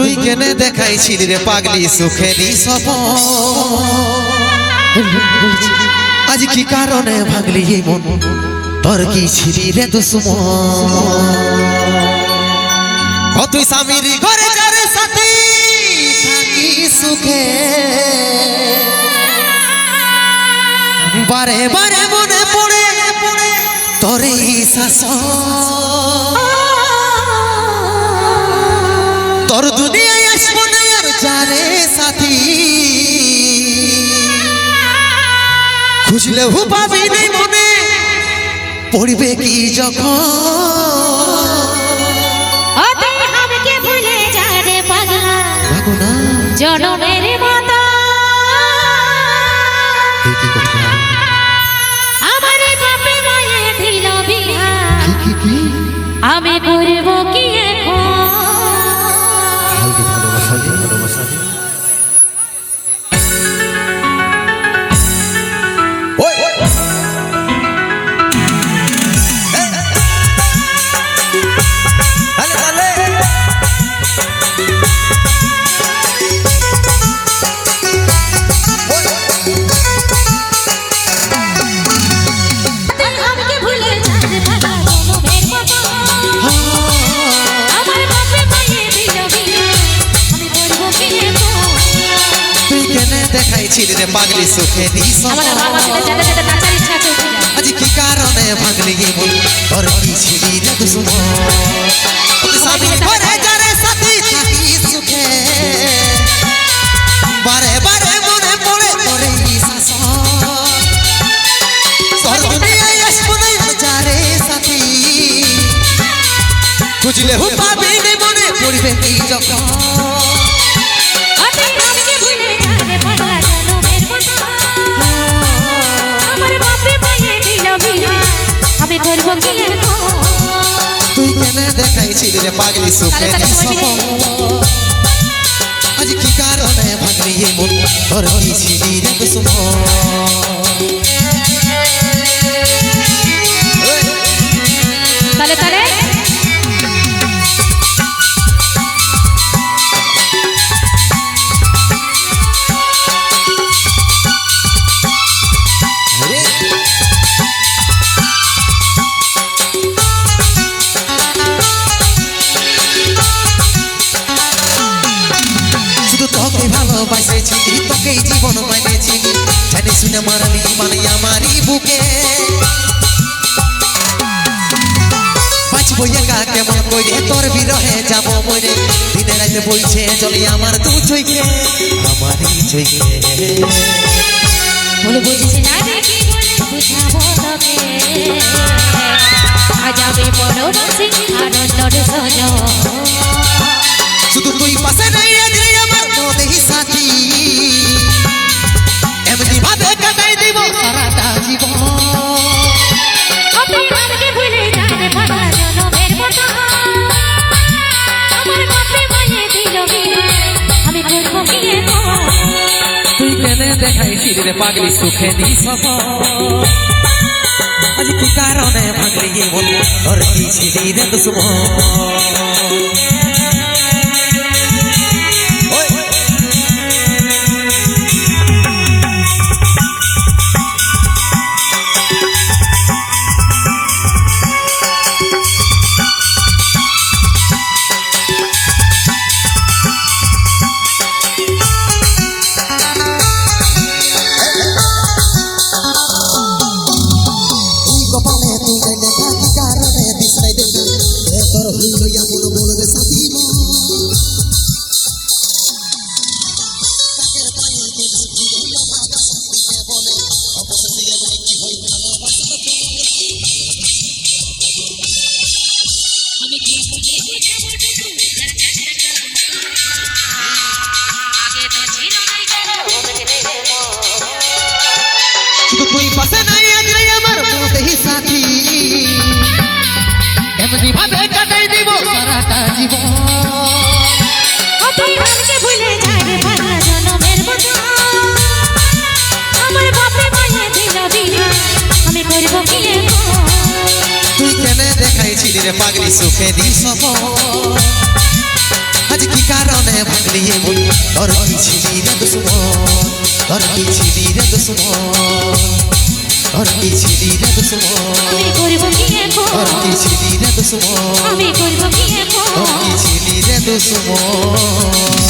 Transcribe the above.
তুই কেনে দেখাইছিলি রে পাগলি সুখেরি সব আজ কি কারণে ভাগলি মন? তোর কি ছিলি রে দুশ্মন? ও তুই স্বামীর ঘরে যারে সাথী সুখে। বারে বারে মনে পড়ে তোর এই শাসন। হু পাবি নেই মনে। পড়বে কি যখন? ভুলে যা রে পাগলা। জনমের মতো। আমার বাপে মায়ে দিল আমি করব কি এখন? দেখাইছিলি রে পাগলি সুখে নিস আমার বাবা যেতে যেতে যেতে নাচার ইচ্ছা চলছিল আজ কি কারণে ভাগলি গে মন তোর কি ছিলি রে দুশ্মন? তুই স্বামী ঘরে যারে সাথী থাকি সুখে। বারে বারে মনে পড়ে তোর এই শাসন তোর আসব না যারে সাথী। খুঁজলে হু মনে পড়বে কি যখন। রে পাগলি সুখে। আজ কি কারণে ভাগলি মন ছিলি রে দুশ্মন বুকে। বাঁচবো একা কেমন করে তোর বিরহে যাব মনে। দিনে রাতে বইছে চলি আমার দু চৈকে আমার চৈকে বলে বুঝিস না বুঝাবো তোকে। তুই কেনে দেখাইছিস রে পাগলি সুখে নি আজ কি কারণে ভাগলি গে বল কি ছিলি রে দুশ্মন এ তোর হইল এমন বলবে সাথী মন শুধু পাগলি সুখে দি সব আজ কি কারণে বই তোর কি ছিলি রে দুশ্মন তোর কি ছিলি রে দুশ্মন তোর কি ছিলি রে দুশ্মন আমি করব কি এখন তোর কি ছিলি রে দুশ্মন আমি করব কি তোর এখন কি ছিলি রে দুশ্মন